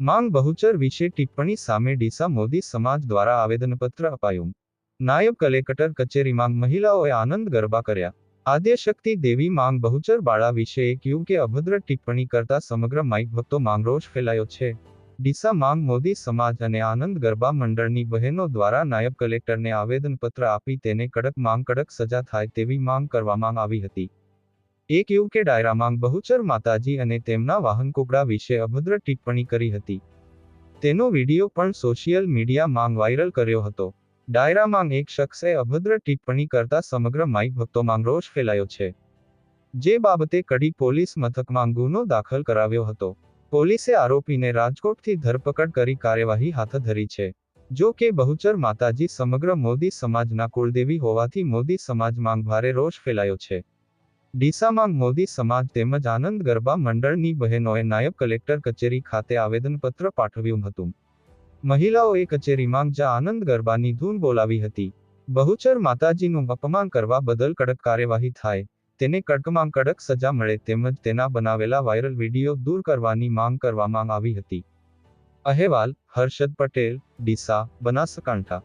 માંગ બહુચર વિશે ટિપ્પણી સામે ડીસા મોદી સમાજ દ્વારા આવેદનપત્ર અપાયું. નાયબ કલેક્ટર કચેરીમાં મહિલાઓએ આનંદ ગરબા કર્યા. આદ્યશક્તિ દેવી માંગ બહુચર બાળા વિશે એક યુવકે અભદ્ર ટિપ્પણી કરતા સમગ્ર માઇક ભક્તો માંગ રોષ ફેલાયો છે. ડીસા માંગ મોદી સમાજ અને આનંદ ગરબા મંડળની બહેનો દ્વારા નાયબ કલેક્ટરને આવેદનપત્ર આપી તેને કડક માંગ કડક સજા થાય તેવી માંગ કરવામાં આવી હતી. એક યુવકે ડાયરામાં બહુચર માતાજી અને તેમના વાહન કુકડા વિશે અભદ્ર ટિપ્પણી કરી હતી. તેનો વીડિયો પણ સોશિયલ મીડિયા માંગ વાયરલ કર્યો હતો. ડાયરામાં એક શખ્સે અભદ્ર ટિપ્પણી કરતા સમગ્ર માઇક ભક્તોમાં રોષ ફેલાયો છે. જે બાબતે કડી પોલીસ મથકમાં ગુનો દાખલ કરાવ્યો હતો. પોલીસે આરોપીને રાજકોટથી ધરપકડ કરી કાર્યવાહી હાથ ધરી છે. જો કે બહુચર માતાજી સમગ્ર મોદી સમાજના કુળદેવી હોવાથી મોદી સમાજમાં ભારે રોષ ફેલાયો છે. ડીસામાં મોદી સમાજ તેમજ આનંદ ગરબા મંડળની બહેનોએ નાયબ કલેક્ટર કચેરી ખાતે આવેદનપત્ર પાઠવ્યું હતું. મહિલાઓએ કચેરીમાં જ આનંદ ગરબાની ધૂન બોલાવી હતી. બહુચર માતાજીનું અપમાન કરવા બદલ કડક કાર્યવાહી થાય, તેને કડકમાં કડક સજા મળે તેમજ તેના બનાવેલા વાયરલ વીડિયો દૂર કરવાની માંગ કરવામાં આવી હતી. અહેવાલ, હર્ષદ પટેલ, ડીસા, બનાસકાંઠા.